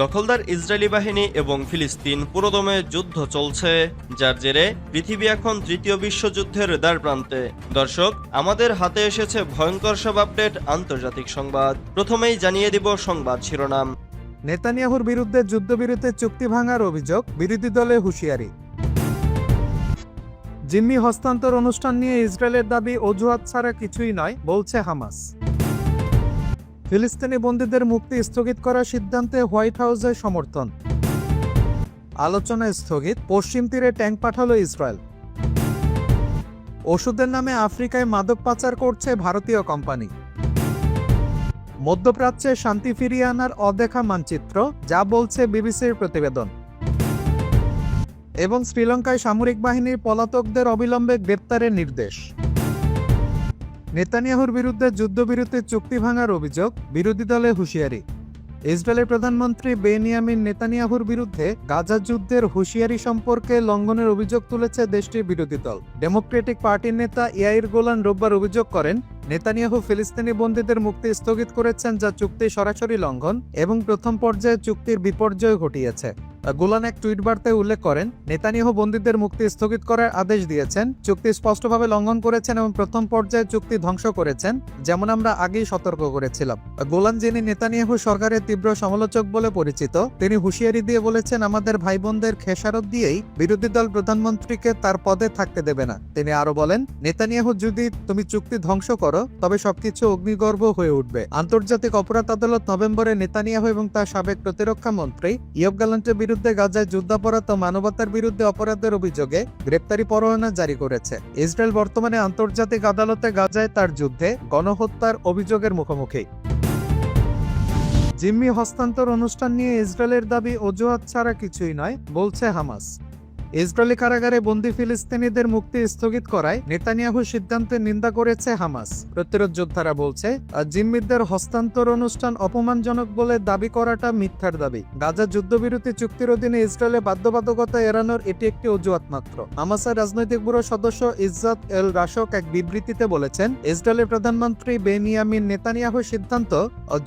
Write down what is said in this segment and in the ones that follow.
দখলদার ইসরায়েলি বাহিনী এবং ফিলিস্তিন পুরোদমে যুদ্ধ চলছে, যার জেরে পৃথিবী এখন তৃতীয় বিশ্বযুদ্ধের দ্বার প্রান্তে দর্শক, আমাদের হাতে এসেছে ভয়ঙ্কর সব আপডেট, আন্তর্জাতিক সংবাদ। প্রথমেই জানিয়ে দিব সংবাদ শিরোনাম। নেতানিয়াহুর বিরুদ্ধে যুদ্ধবিরতিতে চুক্তি ভাঙার অভিযোগ, বিরোধী দলে হুঁশিয়ারি। জিম্মি হস্তান্তর অনুষ্ঠান নিয়ে ইসরায়েলের দাবি অজুহাত ছাড়া কিছুই নয়, বলছে হামাস। ফিলিস্তিনি বন্দীদের মুক্তি স্থগিত করার সিদ্ধান্তে হোয়াইট হাউসের সমর্থন। আলোচনা স্থগিত, পশ্চিম তীরে ট্যাঙ্ক পাঠালো ইসরায়েল। ওষুধের নামে আফ্রিকায় মাদক পাচার করছে ভারতীয় কোম্পানি। মধ্যপ্রাচ্যে শান্তি ফিরিয়ে আনার অদেখা মানচিত্র, যা বলছে বিবিসির প্রতিবেদন। এবং শ্রীলঙ্কায় সামরিক বাহিনীর পলাতকদের অবিলম্বে গ্রেপ্তারের নির্দেশ। নেতানিয়াহুর বিরুদ্ধে যুদ্ধবিরতির চুক্তি ভাঙার অভিযোগ বিরোধী দলে হুঁশিয়ারি। ইসরায়েলের প্রধানমন্ত্রী বেনিয়ামিন নেতানিয়াহুর বিরুদ্ধে গাজা যুদ্ধের হুঁশিয়ারি সম্পর্কে লঙ্ঘনের অভিযোগ তুলেছে দেশটির বিরোধী দল। ডেমোক্রেটিক পার্টির নেতা ইয়াইর গোলান রোববার অভিযোগ করেন, নেতানিয়াহু ফিলিস্তিনি বন্দীদের মুক্তি স্থগিত করেছেন যা চুক্তি সরাসরি লঙ্ঘন এবং প্রথম পর্যায়ে চুক্তির বিপর্যয় ঘটিয়েছে। গোলান এক টুইট বার্তায় উল্লেখ করেন, নেতানিয়াহু বন্দীদের মুক্তি স্থগিত করার আদেশ দিয়েছেন, চুক্তি স্পষ্টভাবে লঙ্ঘন করেছেন এবং প্রথম পর্যায়ে চুক্তি ধ্বংস করেছেন, যেমন আমরা আগেই সতর্ক করেছিলাম। গোলান যিনি নেতানিয়াহু সরকারের তীব্র সমালোচক বলে পরিচিত, তিনি হুঁশিয়ারি দিয়ে বলেছেন, আমাদের ভাই বোনদের খেসারত দিয়েই বিরোধী দল প্রধানমন্ত্রীকে তার পদে থাকতে দেবে না। তিনি আরও বলেন, নেতানিয়াহু যদি তুমি চুক্তি ধ্বংস করো, তবে সবকিছু অগ্নিগর্ভ হয়ে উঠবে। আন্তর্জাতিক অপরাধ আদালত নভেম্বরে নেতানিয়াহু এবং তার সাবেক প্রতিরক্ষা মন্ত্রী ইয়ব গ্যালান্টের বিরুদ্ধে গাজায় যুদ্ধাপরাধ ও মানবতার বিরুদ্ধে অপরাধের অভিযোগে গ্রেপ্তারি পরোয়ানা জারি করেছে। ইসরায়েল বর্তমানে আন্তর্জাতিক আদালতে গাজায় তার যুদ্ধে গণহত্যার অভিযোগের মুখোমুখি। জিম্মি হস্তান্তর অনুষ্ঠান নিয়ে ইসরায়েলের দাবি অজুহাত ছাড়া কিছুই নয়, বলছে হামাস। ইসরায়েলি কারাগারে বন্দি ফিলিস্তিনিদের মুক্তি স্থগিত করায় নেতানিয়াহু সিদ্ধান্তের নিন্দা করেছে হামাস। প্রতিরোধ যোদ্ধারা বলছে জিম্মিদের হস্তান্তর অনুষ্ঠান অপমানজনক বলে দাবি করাটা মিথ্যার দাবি। গাজা যুদ্ধবিরতি চুক্তির অধীনে ইসরায়েলে বাধ্যবাধকতা এড়ানোর এটি একটি অজুহাত মাত্র। হামাসের রাজনৈতিক ব্যুরো সদস্য ইজ্জাত এল রাশক এক বিবৃতিতে বলেছেন, ইসরায়েলের প্রধানমন্ত্রী বেনিয়ামিন নেতানিয়াহুর সিদ্ধান্ত,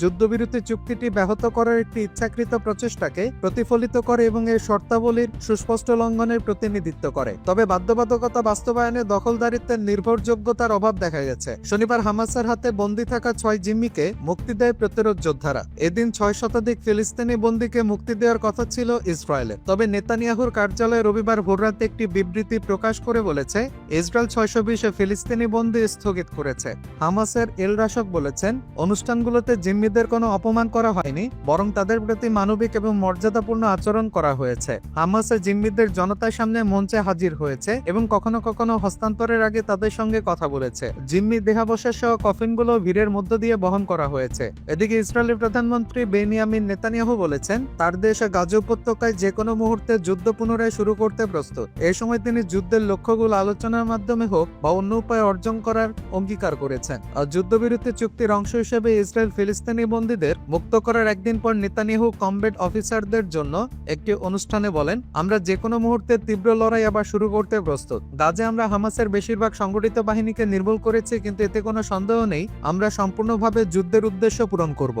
যুদ্ধবিরতি চুক্তিটি ব্যাহত করার একটি ইচ্ছাকৃত প্রচেষ্টাকে প্রতিফলিত করে এবং এর শর্তাবলীর সুস্পষ্ট লঙ্ঘনের প্রতিনিধিত্ব করে। তবে বাধ্যবাধকতা বাস্তবায়নে দখলদারিত্বের নির্ভরযোগ্যতার অভাব দেখা গেছে। শনিবার হামাসের হাতে বন্দী থাকা ছয় জিম্মিকে মুক্তি দেয় প্রতিরোধ যোদ্ধারা। এদিন ছয় শতাধিক ফিলিস্তিনি বন্দীকে মুক্তি দেওয়ার কথা ছিল ইসরায়েলের। তবে নেতানিয়াহুর কার্যালয়ে রবিবার ভোররাতে একটি বিবৃতি প্রকাশ করে বলেছে, ইসরায়েল ছয়শো বিশে ফিলিস্তিনি বন্দী স্থগিত করেছে। হামাসের এল রাশক বলেছেন, অনুষ্ঠানগুলোতে জিম্মিদের কোনো অপমান করা হয়নি, বরং তাদের প্রতি মানবিক এবং মর্যাদাপূর্ণ আচরণ করা হয়েছে। হামাসের জিম্মিদের জনতার সামনে মঞ্চে হাজির হয়েছে এবং কখনো কখনো হস্তান্তরের আগে তাদের সঙ্গে কথা বলেছে। জিম্মি দেহাবশেষ সহ কফিনগুলো ভিড়ের মধ্য দিয়ে বহন করা হয়েছে। এদিকে ইসরায়েলের প্রধানমন্ত্রী বেনিয়ামিন নেতানিয়াহু বলেছেন, তার দেশ গাজা উপত্যকায় যে কোনো মুহূর্তে যুদ্ধ পুনরায় শুরু করতে প্রস্তুত। এ সময় তিনি যুদ্ধের লক্ষ্যগুলো আলোচনার মাধ্যমে হোক বা অন্য উপায় অর্জন করার অঙ্গীকার করেছেন। আর যুদ্ধবিরতি চুক্তির অংশ হিসেবে ইসরায়েল ফিলিস্তিনি বন্দীদের মুক্ত করার একদিন পর নেতানিয়াহু কমবেট অফিসারদের জন্য একটি অনুষ্ঠানে বলেন, আমরা যে কোনো মুহূর্তে তীব্র লড়াই আবার শুরু করতে প্রস্তুত। গাজে আমরা হামাসের বেশিরভাগ সংগঠিত বাহিনীকে নির্মূল করেছি, কিন্তু এতে কোনো সন্দেহ নেই, আমরা সম্পূর্ণভাবে যুদ্ধের উদ্দেশ্য পূরণ করব।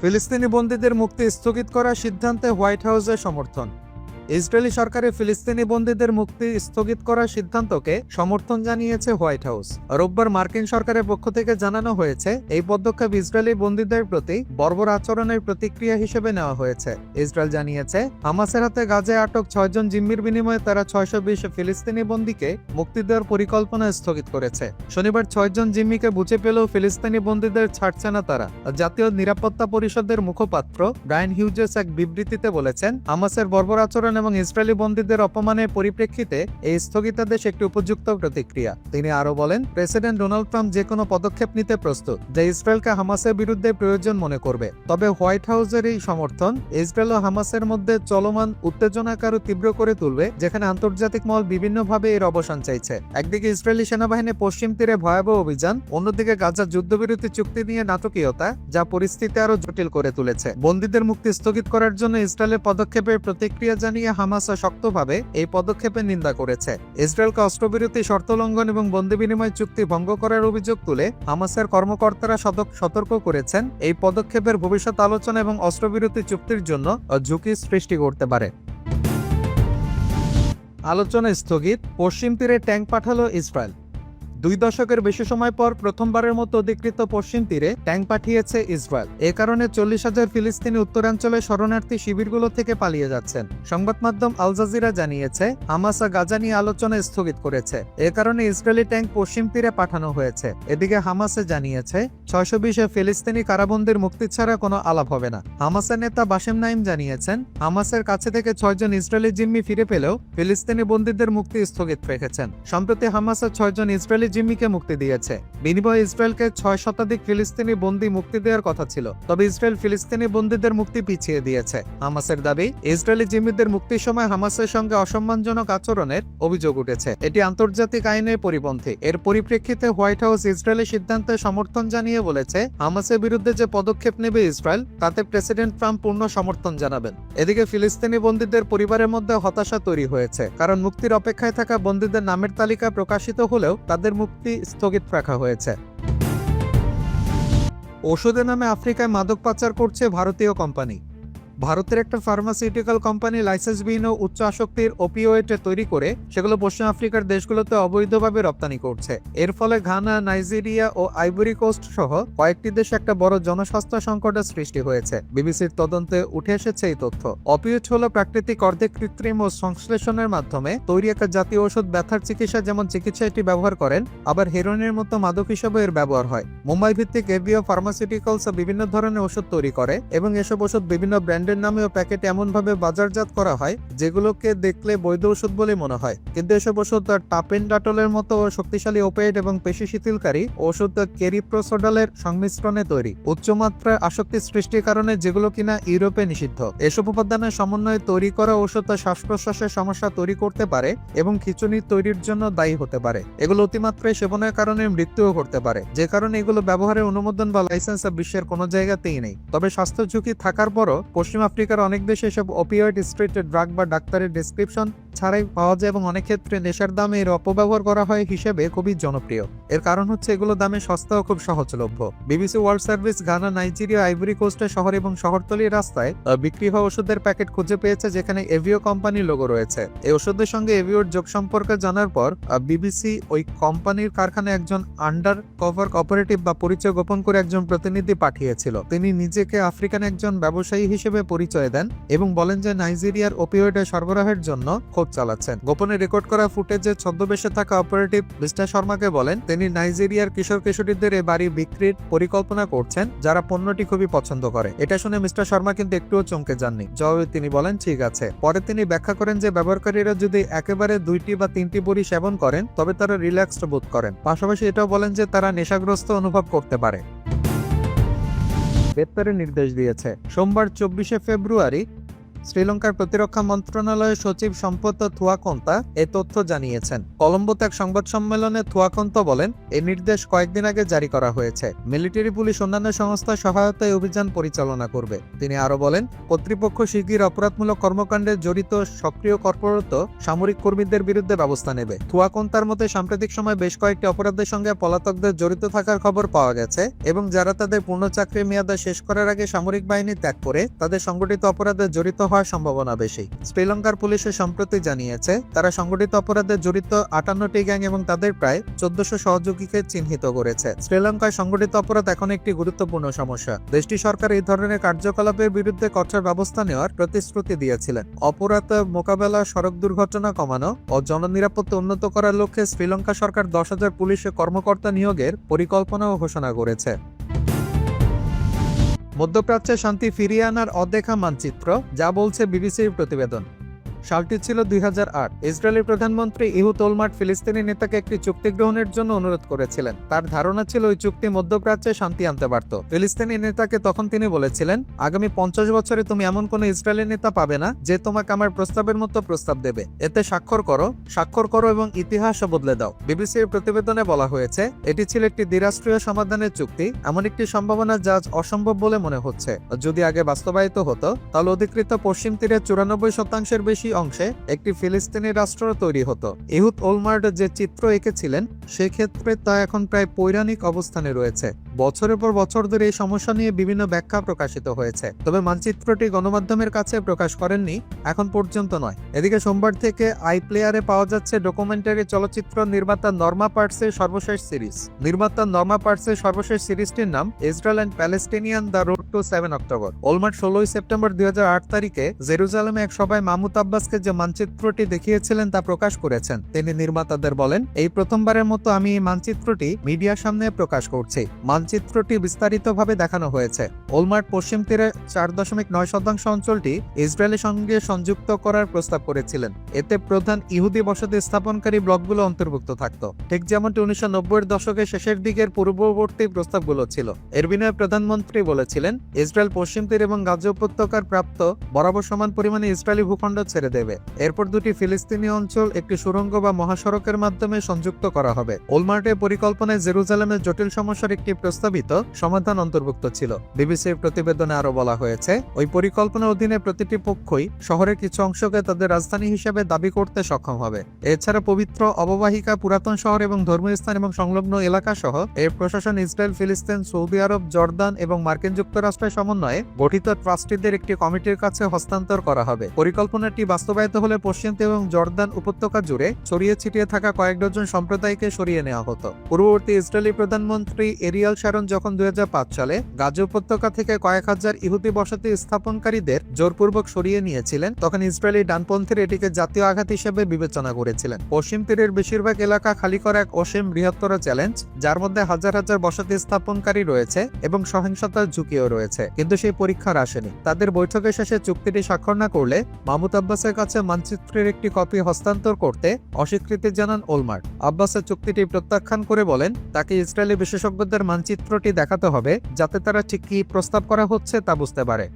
ফিলিস্তিনি বন্দীদের মুক্তি স্থগিত করার সিদ্ধান্তে হোয়াইট হাউসের সমর্থন। ইসরায়েলি সরকারের ফিলিস্তিনি বন্দীদের মুক্তি স্থগিত করার সিদ্ধান্তকে সমর্থন জানিয়েছে হোয়াইট হাউস। রোববার মার্কিন সরকারের পক্ষ থেকে জানানো হয়েছে, এই পদক্ষেপ ইসরায়েলি বন্দীদের প্রতি বর্বর আচরণের প্রতিক্রিয়া হিসেবে নেওয়া হয়েছে। ইসরায়েল জানিয়েছে, হামাসের হাতে গাজে আটক ছয়জন জিম্মির বিনিময়ে তারা ছয়শো বিশ ফিলিস্তিনি বন্দীকে মুক্তি দেওয়ার পরিকল্পনা স্থগিত করেছে। শনিবার ছয়জন জিম্মিকে বুঝে পেলেও ফিলিস্তিনি বন্দীদের ছাড়ছে না তারা। জাতীয় নিরাপত্তা পরিষদের মুখপাত্র ব্রায়ান হিউজেস এক বিবৃতিতে বলেছেন, হামাসের বর্বর আচরণ এবং ইসরায়েলি বন্দীদের অপমানের পরিপ্রেক্ষিতে এই স্থগিতাদেশ একটি উপযুক্ত প্রতিক্রিয়া। তিনি আরও বলেন, প্রেসিডেন্ট ডোনাল্ড ট্রাম্প যে কোনো পদক্ষেপ নিতে প্রস্তুত, যা ইসরায়েলকে হামাসের বিরুদ্ধে প্রয়োজন মনে করবে। তবে হোয়াইট হাউসের এই সমর্থন ইসরায়েল ও হামাসের মধ্যে চলমান উত্তেজনাকে আরও তীব্র করে তুলবে, যেখানে আন্তর্জাতিক মহল বিভিন্নভাবে এর অবসান চাইছে। একদিকে ইসরায়েলি সেনাবাহিনী পশ্চিম তীরে ভয়াবহ অভিযান, অন্যদিকে গাজা যুদ্ধবিরতি চুক্তি নিয়ে নাটকীয়তা, যা পরিস্থিতি আরও জটিল করে তুলেছে। বন্দীদের মুক্তি স্থগিত করার জন্য ইসরায়েলের পদক্ষেপের প্রতিক্রিয়া জানিয়ে নিয়ে হামাস শক্তভাবে এই পদক্ষেপের নিন্দা করেছে। ইসরায়েলকে অস্ত্রবিরতি শর্ত লঙ্ঘন এবং বন্দি বিনিময় চুক্তি ভঙ্গ করার অভিযোগ তুলে হামাসের কর্মকর্তারা সতর্ক করেছেন এই পদক্ষেপের ভবিষ্যৎ আলোচনা এবং অস্ত্রবিরতি চুক্তির জন্য ঝুঁকি সৃষ্টি করতে পারে। আলোচনা স্থগিত, পশ্চিম তীরে ট্যাঙ্ক পাঠালো ইসরায়েল। দুই দশকের বেশি সময় পর প্রথমবারের মতো অধিকৃত পশ্চিম তীরে ট্যাঙ্ক পাঠিয়েছে ইসরায়েল। এ কারণে চল্লিশ হাজার ফিলিস্তিনি উত্তরাঞ্চলে শরণার্থী শিবিরগুলো থেকে পালিয়ে যাচ্ছেন। সংবাদ মাধ্যম আল জাজিরা জানিয়েছে, হামাসা গাজা নিয়ে আলোচনা স্থগিত করেছে। এ কারণে ইসরায়েলি ট্যাঙ্ক পশ্চিম তীরে পাঠানো হয়েছে। এদিকে হামাসে জানিয়েছে, ছয়শো বিশে ফিলিস্তিনি কারাবন্দির মুক্তি ছাড়া কোনো আলাপ হবে না। হামাসের নেতা বাসেম নাইম জানিয়েছেন, হামাসের কাছে থেকে ছয়জন ইসরায়েলি জিম্মি ফিরে পেলেও ফিলিস্তিনি বন্দীদের মুক্তি স্থগিত রেখেছেন। সম্প্রতি হামাসের ছয়জন ইসরায়েলি জিম্মিকে মুক্তি দিয়েছে। বিনিময়ে ইসরায়েলকে ছয় শতাধিক ফিলিস্তিনি বন্দী মুক্তি দেওয়ার কথা ছিল। তবে ইসরায়েল ফিলিস্তিনি বন্দীদের মুক্তি পিছিয়ে দিয়েছে। হামাসের দাবি, ইসরায়েলি জিম্মিদের মুক্তির সময় হামাসের সঙ্গে অসম্মানজনক আচরণের অভিযোগ উঠেছে। এটি আন্তর্জাতিক আইনের পরিপন্থী। এর পরিপ্রেক্ষিতে হোয়াইট হাউস ইসরায়েলি সিদ্ধান্তে সমর্থন জানিয়ে বলেছে, হামাসের বিরুদ্ধে যে পদক্ষেপ নেবে ইসরায়েল, তাতে প্রেসিডেন্ট ট্রাম্প পূর্ণ সমর্থন জানাবেন। এদিকে ফিলিস্তিনি বন্দীদের পরিবারের মধ্যে হতাশা তৈরি হয়েছে, কারণ মুক্তির অপেক্ষায় থাকা বন্দীদের নামের তালিকা প্রকাশিত হলেও তাদের মুক্তি স্থগিত রাখা হয়েছে। ওষুধের নামে আফ্রিকায় মাদক পাচার করছে ভারতীয় কোম্পানি। ভারতের একটা ফার্মাসিউটিক্যাল কোম্পানি লাইসেন্সবিহীন ও উচ্চ আসক্তির ওপিওয়েড তৈরি করে সেগুলো পশ্চিম আফ্রিকার দেশগুলোতে অবৈধভাবে রপ্তানি করছে। এর ফলে ঘানা, নাইজেরিয়া ও আইভরি কোস্ট সহ কয়েকটি দেশে একটা বড় জনস্বাস্থ্য সংকটের সৃষ্টি হয়েছে। বিবিসির তদন্তে উঠে এসেছে এই তথ্য। অপিওয়েড হলো প্রাকৃতিক অর্ধেক কৃত্রিম ও সংশ্লেষণের মাধ্যমে তৈরি একটা জাতীয় ওষুধ ব্যথার চিকিৎসা যেমন চিকিৎসা এটি ব্যবহার করেন, আবার হেরোইনের মতো মাদক হিসেবে এর ব্যবহার হয়। মুম্বাই ভিত্তিক এভিও ফার্মাসিউটিক্যালস বিভিন্ন ধরনের ওষুধ তৈরি করে এবং এসব ওষুধ বিভিন্ন ব্র্যান্ডের নামে ও প্যাকেট এমনভাবে বাজারজাত করা হয়, যেগুলোকে দেখলে বৈধ ওষুধ বলে মনে হয়। কিন্তু এসব ওষুধ টাপেনডাটলের মতো শক্তিশালী ওপেড এবং পেশি শিথিলকারী ওষুধ কেরিপ্রোসোডালের সংমিশ্রণে তৈরি। উচ্চমাত্রায় আসক্তি সৃষ্টির কারণে যেগুলো কিনা ইউরোপে নিষিদ্ধ। এসব উপাদানের সমন্বয়ে তৈরি করা ওষুধ শ্বাস প্রশ্বাসের সমস্যা তৈরি করতে পারে এবং খিচুনি তৈরির জন্য দায়ী হতে পারে। এগুলো অতিমাত্রায় সেবনের কারণে মৃত্যুও করতে পারে। যে কারণে এগুলো ব্যবহারের অনুমোদন বা লাইসেন্স বিশ্বের কোনো জায়গাতেই নেই। তবে স্বাস্থ্য ঝুঁকি থাকার পরও পশ্চিম আফ্রিকার অনেক দেশে এসব অপিওয়েড স্ট্রিটের ড্রাগ বা ডাক্তারের ডেসক্রিপশন ছাড়াই পাওয়া যায় এবং অনেক ক্ষেত্রে নেশার দামে এর অপব্যবহার করা হয় হিসেবে খুবই জনপ্রিয়। এর কারণ হচ্ছে এগুলো দামে সস্তা ও খুব সহজলভ্য। BBC World Service Ghana Nigeria, Ivory কোস্টে শহর এবং শহরতলির রাস্তায় বিক্রি হওয়া ওষুধের প্যাকেট খুঁজে পেয়েছে যেখানে এভিও কোম্পানির লোগো রয়েছে। এই ওষুধের সঙ্গে এভিওর যোগ সম্পর্কে জানার পর বিবিসি ওই কোম্পানির কারখানায় একজন আন্ডার কভার অপারেটিভ বা পরিচয় গোপন করে একজন প্রতিনিধি পাঠিয়েছিল। তিনি নিজেকে আফ্রিকান একজন ব্যবসায়ী হিসেবে পরিচয় দেন এবং বলেন যে নাইজেরিয়ার ওপিওয়েডের সরবরাহের জন্য খোঁজ চালাচ্ছেন। গোপনে রেকর্ড করা ফুটেজে ছদ্মবেশে থাকা অপারেটিভ মিস্টার শর্মাকে বলেন, তিনি নাইজেরিয়ার কিশোর কিশোরীদের এ বাড়ি বিক্রির পরিকল্পনা করছেন, যারা পণ্যটি খুবই পছন্দ করে। এটা শুনে মিস্টার শর্মা কিন্তু একটুও চমকে যাননি। জবাবে তিনি বলেন, ঠিক আছে। পরে তিনি ব্যাখ্যা করেন যে, ব্যবহারকারীরা যদি একেবারে দুইটি বা তিনটি বড়ি সেবন করেন, তবে তারা রিল্যাক্সড বোধ করেন। পাশাপাশি এটাও বলেন যে, তারা নেশাগ্রস্ত অনুভব করতে পারে। গ্রেপ্তারের নির্দেশ দিয়েছে। সোমবার চব্বিশে ফেব্রুয়ারি শ্রীলঙ্কার প্রতিরক্ষা মন্ত্রণালয়ের সচিব সম্পদ থুয়াকন্তা এ তথ্য জানিয়েছেন। কলম্বোতে এক সংবাদ সম্মেলনে থুয়াকন্ত বলেন এই নির্দেশ কয়েকদিন আগে জারি করা হয়েছে। মিলিটারি পুলিশ অন্যান্য সংস্থার সহায়তায় অভিযান পরিচালনা করবে। তিনি আরও বলেন, কর্তৃপক্ষ শিগগির অপরাধমূলক কর্মকাণ্ডে জড়িত সক্রিয় কর্পরত সামরিক কর্মীদের বিরুদ্ধে ব্যবস্থা নেবে। থুয়াকন্তার মতে, সাম্প্রতিক সময় বেশ কয়েকটি অপরাধের সঙ্গে পলাতকদের জড়িত থাকার খবর পাওয়া গেছে এবং যারা তাদের পূর্ণ চাকরি মেয়াদা শেষ করার আগে সামরিক বাহিনী ত্যাগ করে তাদের সংগঠিত অপরাধে জড়িত হওয়ার সম্ভাবনা বেশি। শ্রীলঙ্কার পুলিশে সম্প্রতি জানিয়েছে, তারা সংগঠিত অপরাধে জড়িত আটান্নটি গ্যাং এবং তাদের প্রায় চোদ্দশো সহযোগীকে চিহ্নিত করেছে। শ্রীলঙ্কায় সংগঠিত অপরাধ এখন একটি গুরুত্বপূর্ণ সমস্যা। দেশটি সরকার এই ধরনের কার্যকলাপের বিরুদ্ধে কঠোর ব্যবস্থা নেওয়ার প্রতিশ্রুতি দিয়েছিলেন। অপরাধ মোকাবেলা, সড়ক দুর্ঘটনা কমানো ও জননিরাপত্তা উন্নত করার লক্ষ্যে শ্রীলঙ্কা সরকার দশ হাজার পুলিশ কর্মকর্তা নিয়োগের পরিকল্পনাও ঘোষণা করেছে। মধ্যপ্রাচ্যে শান্তি ফিরিয়ে আনার অদেখা মানচিত্র যা বলছে বিবিসির প্রতিবেদন। সালটি ছিল দুই হাজার আট। ইসরায়েলের প্রধানমন্ত্রী ইহু তোলমার্ট ফিলিস্তিনি নেতাকে একটি চুক্তি গ্রহণের জন্য অনুরোধ করেছিলেন। তার ধারণা ছিল ওই চুক্তি মধ্যপ্রাচ্যে শান্তি আনতে পারত। ফিলিস্তিনি নেতাকে তখন তিনি বলেছিলেন, আগামী পঞ্চাশ বছরে তুমি এমন কোন ইসরায়েলি নেতা পাবে না যে তোমাকে আমার প্রস্তাবের মতো প্রস্তাব দেবে। এতে স্বাক্ষর করো স্বাক্ষর করো এবং ইতিহাসও বদলে দাও। বিবিসির প্রতিবেদনে বলা হয়েছে, এটি ছিল একটি দ্বিরাষ্ট্রীয় সমাধানের চুক্তি, এমন একটি সম্ভাবনা যা অসম্ভব বলে মনে হচ্ছে। যদি আগে বাস্তবায়িত হতো, তাহলে অধিকৃত পশ্চিম তীরে চুরানব্বই শতাংশের বেশি অংশে একটি ফিলিস্তিনি রাষ্ট্র তৈরি হতো। ইহুদ ওলমার্ড যে চিত্র এঁকেছিলেন, সেক্ষেত্রে তা এখন প্রায় পৌরাণিক অবস্থানে রয়েছে। বছরের পর বছর ধরে এই সমস্যা নিয়ে বিভিন্ন ব্যাখ্যা প্রকাশিত হয়েছে। তবে মানচিত্রটি গণমাধ্যমের কাছে প্রকাশ করেননি, এখন পর্যন্ত নয়। এদিকে সোমবার থেকে আই প্লেয়ারে পাওয়া যাচ্ছে ডকুমেন্টারি চলচ্চিত্র নির্মাতা নর্মা পার্টসের সর্বশেষ সিরিজ। নির্মাতা নর্মা পার্টসের সর্বশেষ সিরিজটির নাম, Israel and Palestinian the two seven October Olmert ষোলোই সেপ্টেম্বর দুই হাজার আট তারিখে জেরুজালেমে এক সভায় মাহমুদ আব্বাসকে যে মানচিত্রটি দেখিয়েছিলেন তা প্রকাশ করেছেন। তিনি নির্মাতাদের বলেন, এই প্রথমবারের মতো আমি এই মানচিত্রটি মিডিয়ার সামনে প্রকাশ করছি। মানচিত্রটি বিস্তারিতভাবে দেখানো হয়েছে। ওলমার্ট পশ্চিম তীরে চার দশমিক নয় শতাংশ অঞ্চলটি ইসরায়েলের সঙ্গে সংযুক্ত করার প্রস্তাব করেছিলেন। এতে প্রধান ইহুদি বসতি স্থাপনকারী ব্লকগুলো অন্তর্ভুক্ত থাকত। ঠিক যেমনটি উনিশশো নব্বইয়ের দশকের শেষের দিকের পূর্ববর্তী প্রস্তাবগুলো ছিল। এর বিনিময়ে প্রধানমন্ত্রী বলেছিলেন ইসরায়েল পশ্চিম তীর এবং গাজা উপত্যকার প্রাপ্ত বরাবর সমান পরিমাণে ইসরায়েলি ভূখণ্ড ছেড়ে দেবে। এরপর দুটি ফিলিস্তিনি অঞ্চল একটি সুড়ঙ্গ বা মহাসড়কের মাধ্যমে সংযুক্ত করা হবে। ওলমার্টের পরিকল্পনায় জেরুজালেমের জটিল সমস্যার একটি প্রস্তাবিত সমাধান অন্তর্ভুক্ত ছিল। বিবিসির প্রতিবেদনে আরও বলা হয়েছে, ওই পরিকল্পনার অধীনে প্রতিটি পক্ষই শহরের কিছু অংশকে তাদের রাজধানী হিসেবে দাবি করতে সক্ষম হবে। এছাড়া পবিত্র, অববাহিকা, পুরাতন শহর এবং ধর্মীয় স্থান এবং সংলগ্ন এলাকা সহ এর প্রশাসন ইসরায়েল, ফিলিস্তিন, সৌদি আরব, জর্দান এবং মার্কিন যুক্তরাষ্ট্রের সমন্বয়ে গঠিত ট্রাস্টিদের একটি কমিটির কাছে হস্তান্তর করা হবে। পরিকল্পনাটি বাস্তবায়িত হলে পশ্চিম এবং জর্দান উপত্যকা জুড়ে ছড়িয়ে ছিটিয়ে থাকা কয়েক ডজন সম্প্রদায়কে সরিয়ে নেওয়া হতো। পূর্ববর্তী ইসরায়েলি প্রধানমন্ত্রী এরিয়াল শারন যখন দুই হাজার পাঁচ সালে গাজা উপত্যকা থেকে কয়েক হাজার ইহুদি বসতি স্থাপনকারীদের জোরপূর্বক সরিয়ে নিয়েছিলেন, তখন ইসরায়েলি ডানপন্থীর এটিকে জাতীয় আঘাত হিসেবে বিবেচনা করেছিলেন। পশ্চিম তীরের বেশিরভাগ এলাকা খালি করা এক অসীম বৃহত্তর চ্যালেঞ্জ, যার মধ্যে হাজার হাজার বসতি স্থাপনকারী রয়েছে এবং সহিংসতার ঝুঁকিও রয়েছে, কিন্তু সেই পরীক্ষার আসেনি। তাদের বৈঠকের শেষে চুক্তিটি স্বাক্ষর না করলে মাহমুদ আব্বাসের কাছে মানচিত্রের একটি কপি হস্তান্তর করতে অস্বীকৃতি জানান ওলমার্ট আব্বাসের চুক্তিটি প্রত্যাখ্যান করে বলেন, তাকে ইসরায়েলি বিশেষজ্ঞদের মানচিত্রটি দেখাতে হবে, যাতে তারা ঠিক কি প্রস্তাব করা হচ্ছে তা বুঝতে পারে।